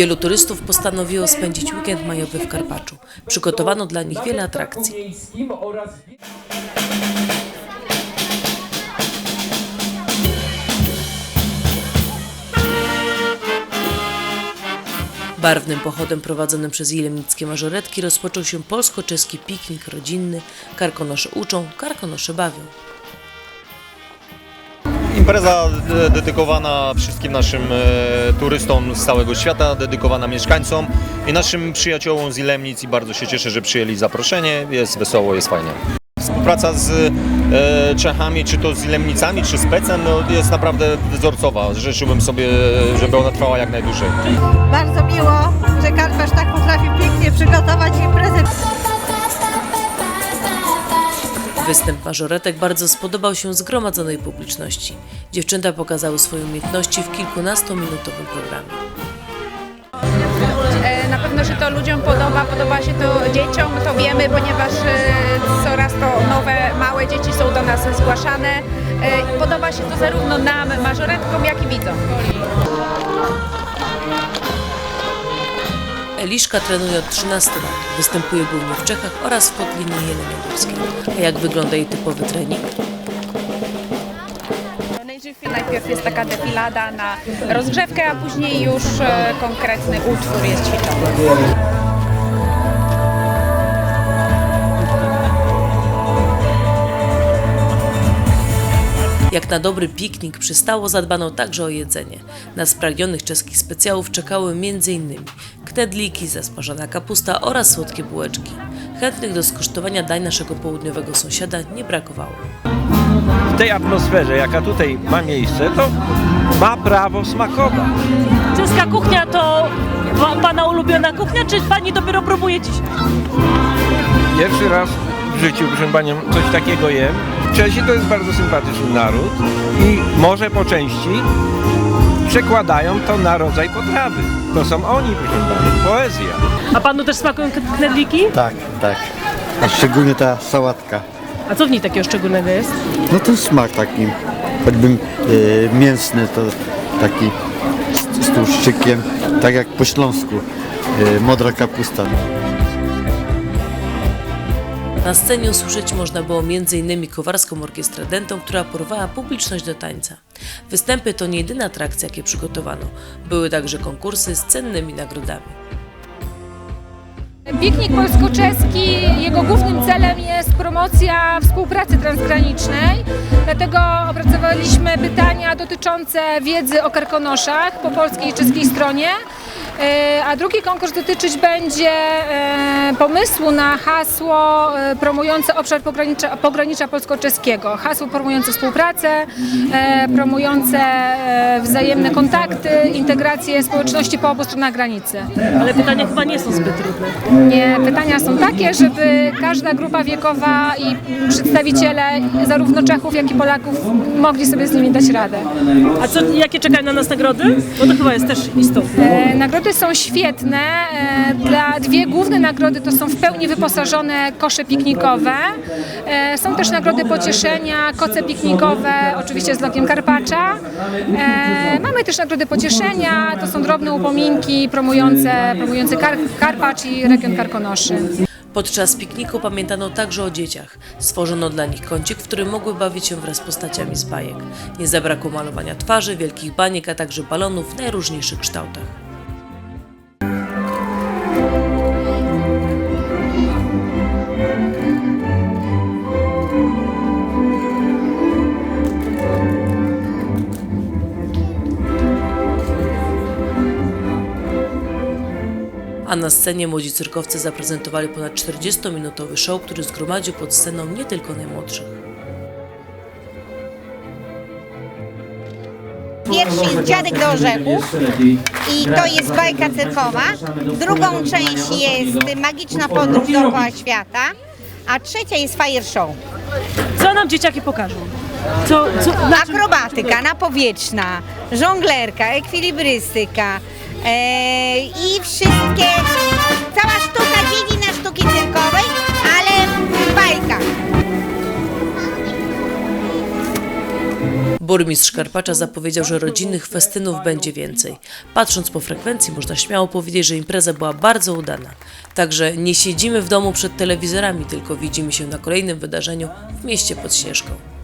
Wielu turystów postanowiło spędzić weekend majowy w Karpaczu. Przygotowano dla nich wiele atrakcji. Barwnym pochodem prowadzonym przez Jilemnickie Mażoretki rozpoczął się polsko-czeski piknik rodzinny. Karkonosze uczą, karkonosze bawią. Impreza e, dedykowana wszystkim naszym e, turystom z całego świata, dedykowana mieszkańcom i naszym przyjaciołom z Ilemnic i bardzo się cieszę, że przyjęli zaproszenie. Jest wesoło, jest fajnie. Współpraca z e, Czechami, czy to z Ilemnicami, czy z Pecem, no, jest naprawdę wzorcowa. Życzyłbym sobie, żeby ona trwała jak najdłużej. Bardzo miło, że Karpacz tak potrafi pięknie przygotować imprezę. Występ mażoretek bardzo spodobał się zgromadzonej publiczności. Dziewczęta pokazały swoje umiejętności w kilkunastominutowym programie. E, Na pewno się to ludziom podoba, podoba się to dzieciom, to wiemy, ponieważ e, coraz to nowe, małe dzieci są do nas zgłaszane. E, Podoba się to zarówno nam, mażoretkom, jak i widzom. Eliszka trenuje od 13 lat. Występuje głównie w Czechach oraz w Kotlinie Jeleniogórskiej. A jak wygląda jej typowy trening? Najpierw jest taka defilada na rozgrzewkę, a później już e, konkretny utwór jest ćwiczony. Jak na dobry piknik przystało, zadbano także o jedzenie. Na spragnionych czeskich specjałów czekały m.in. knedliki, zasmażona kapusta oraz słodkie bułeczki. Chętnych do skosztowania dań naszego południowego sąsiada nie brakowało. w tej atmosferze, jaka tutaj ma miejsce, to ma prawo smakować. Czeska kuchnia to pa- Pana ulubiona kuchnia, czy Pani dopiero próbuje dzisiaj? Pierwszy raz w życiu, proszę Panią, coś takiego jem. Czesi to jest bardzo sympatyczny naród i może po części przekładają to na rodzaj potrawy. To są oni, proszę Pani, poezja. A Panu też smakują knedliki? Tak, tak. A szczególnie ta sałatka. A co w niej takiego szczególnego jest? No ten smak taki, choćby y, mięsny, to taki z, z tłuszczykiem, tak jak po śląsku. Y, modra kapusta. Na scenie usłyszeć można było m.in. Kowarską Orkiestrę Dentą, która porwała publiczność do tańca. Występy to nie jedyne atrakcje, jakie przygotowano. Były także konkursy z cennymi nagrodami. Piknik polsko-czeski, jego głównym celem jest promocja współpracy transgranicznej, dlatego opracowaliśmy pytania dotyczące wiedzy o karkonoszach po polskiej i czeskiej stronie. E, A drugi konkurs dotyczyć będzie e, pomysłu na hasło e, promujące obszar pogranicza, pogranicza polsko-czeskiego. Hasło promujące współpracę, promujące wzajemne kontakty, integrację społeczności po obu stronach granicy. Ale pytania chyba nie są zbyt trudne. Nie, pytania są takie, żeby każda grupa wiekowa i przedstawiciele zarówno Czechów, jak i Polaków mogli sobie z nimi dać radę. A co, jakie czekają na nas nagrody? Bo to chyba jest też istotne. E, są świetne. E, dla dwie główne nagrody to są w pełni wyposażone kosze piknikowe. E, są też nagrody pocieszenia, koce piknikowe, oczywiście z logiem Karpacza. E, mamy też nagrody pocieszenia, to są drobne upominki promujące, promujące Kar Karpacz i region Karkonoszy. Podczas pikniku pamiętano także o dzieciach. Stworzono dla nich kącik, w którym mogły bawić się wraz z postaciami z bajek. Nie zabrakło malowania twarzy, wielkich baniek, a także balonów w najróżniejszych kształtach. A na scenie młodzi cyrkowcy zaprezentowali ponad 40-minutowy show, który zgromadził pod sceną nie tylko najmłodszych. Pierwszy jest Dziadek do Orzechów i to jest bajka cyrkowa. Drugą część jest Magiczna podróż dookoła świata, a trzecia jest Fire Show. Co nam dzieciaki pokażą? Co, co, na czym, Akrobatyka napowietrzna, żonglerka, ekwilibrystyka e, i wszystkie, cała sztuka, dziedzina sztuki cyrkowej, ale w bajkach. Burmistrz Karpacza zapowiedział, że rodzinnych festynów będzie więcej. Patrząc po frekwencji, można śmiało powiedzieć, że impreza była bardzo udana. Także nie siedzimy w domu przed telewizorami, tylko widzimy się na kolejnym wydarzeniu w mieście pod Śnieżką.